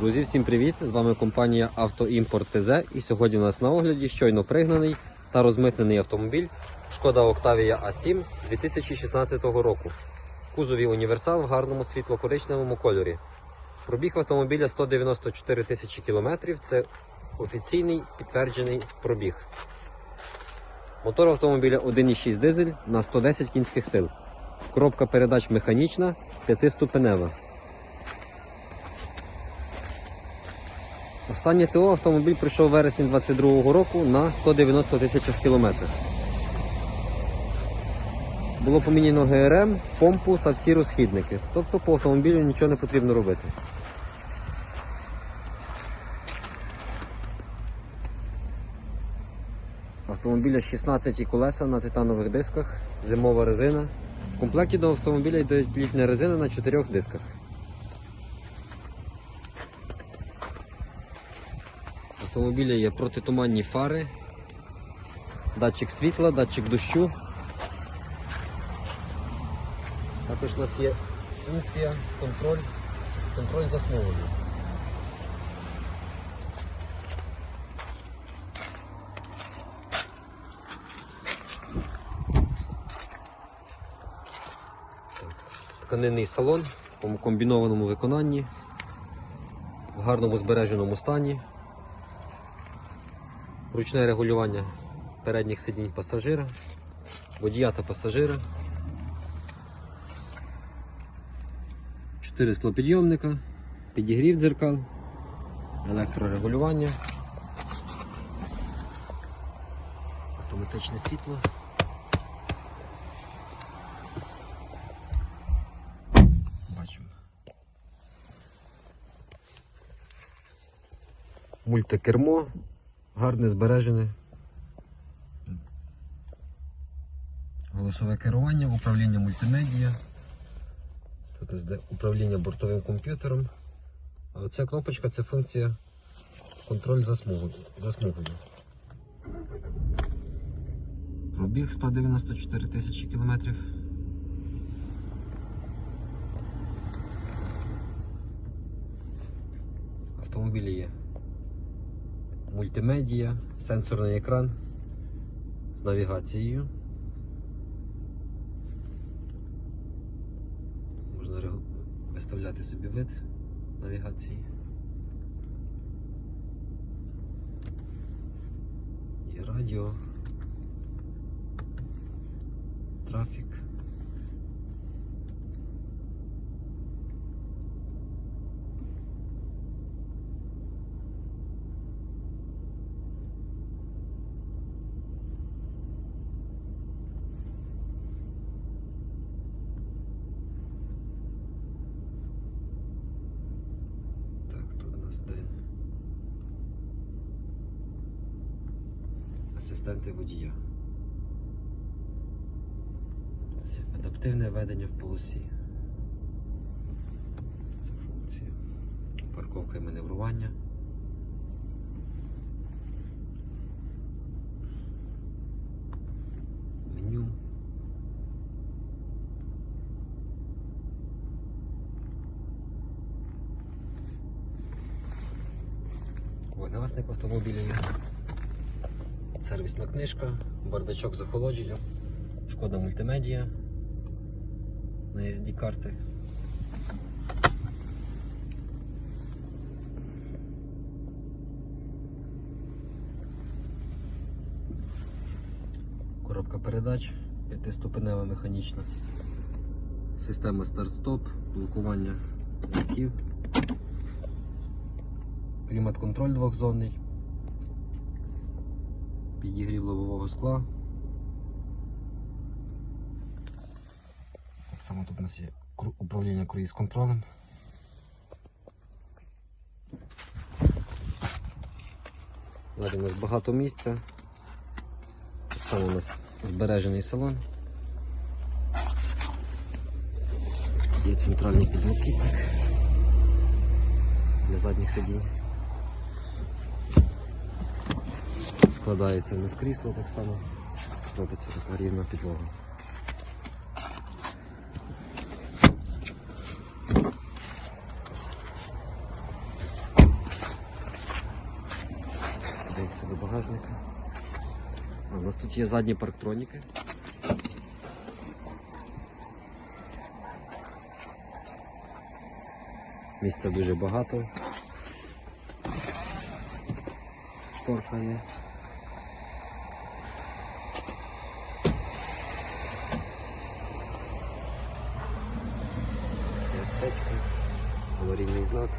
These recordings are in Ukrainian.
Друзі, всім привіт! З вами компанія Автоімпорт ТЗ. І сьогодні у нас на огляді щойно пригнаний та розмитнений автомобіль Шкода Октавія А7 2016 року. Кузові універсал в гарному світло-коричневому кольорі. Пробіг автомобіля 194 тисячі кілометрів. Це офіційний підтверджений пробіг. Мотор автомобіля 1,6 дизель на 110 кінських сил. Коробка передач механічна, 5-ступенева. Останнє ТО автомобіль пройшов в вересні 2022 року на 190 тисячах кілометрів. Було поміняно ГРМ, помпу та всі розхідники. Тобто по автомобілю нічого не потрібно робити. Автомобіля 16 колеса на титанових дисках, зимова резина. В комплекті до автомобіля йде літня резина на 4 дисках. Автомобіля є протитуманні фари, датчик світла, датчик дощу. Також у нас є функція контроль, контроль за смугою. Тканинний салон в комбінованому виконанні, в гарному збереженому стані. Ручне регулювання передніх сидінь пасажира, водія та пасажира. Чотири склопідйомника, підігрів дзеркал, електрорегулювання, автоматичне світло. Бачимо. Мультикермо, гарне збережене. Голосове керування, управління мультимедіа. Тут ось управління бортовим комп'ютером. А оця кнопочка це функція контроль за смугою. За смугою. Пробіг 194 тисячі кілометрів. Автомобілі є мультимедія, сенсорний екран з навігацією. Можна виставляти собі вид навігації. Є радіо, трафік. Де асистенти водія. Адаптивне ведення в полосі. Це функція. Парковка і маневрування. Меню. Вогнегасник в автомобілі є. Сервісна книжка, бардачок з охолодженням, шкода мультимедіа на SD карти. Коробка передач, п'ятиступенева механічна. Система старт-стоп, блокування замків. Клімат-контроль двохзонний. Підігрів лобового скла. Так само тут у нас є управління круїз контролем. Далі у нас багато місця. Так само у нас збережений салон. Є центральний підлокітник для задніх сидінь. складається не з крісла так само, робиться така рівна підлога. Дивимося до багажника. А, у нас тут є задні парктроніки. Місця дуже багато. Шторка є. Аварійний знак.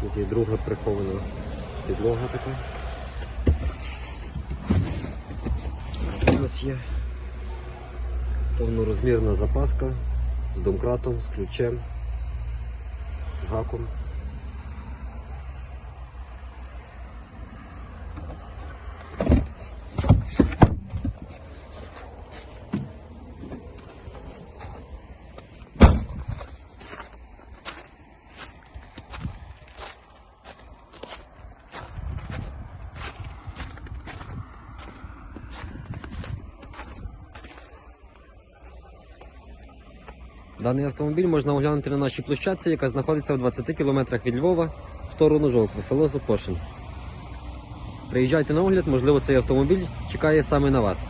Тут є друга прихована підлога така. У нас є повнорозмірна запаска з домкратом, з ключем, з гаком. Даний автомобіль можна оглянути на нашій площадці, яка знаходиться в 20 кілометрах від Львова в сторону Жовкви, село Сопошин. Приїжджайте на огляд, можливо, цей автомобіль чекає саме на вас.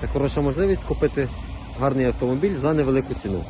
Це хороша можливість купити гарний автомобіль за невелику ціну.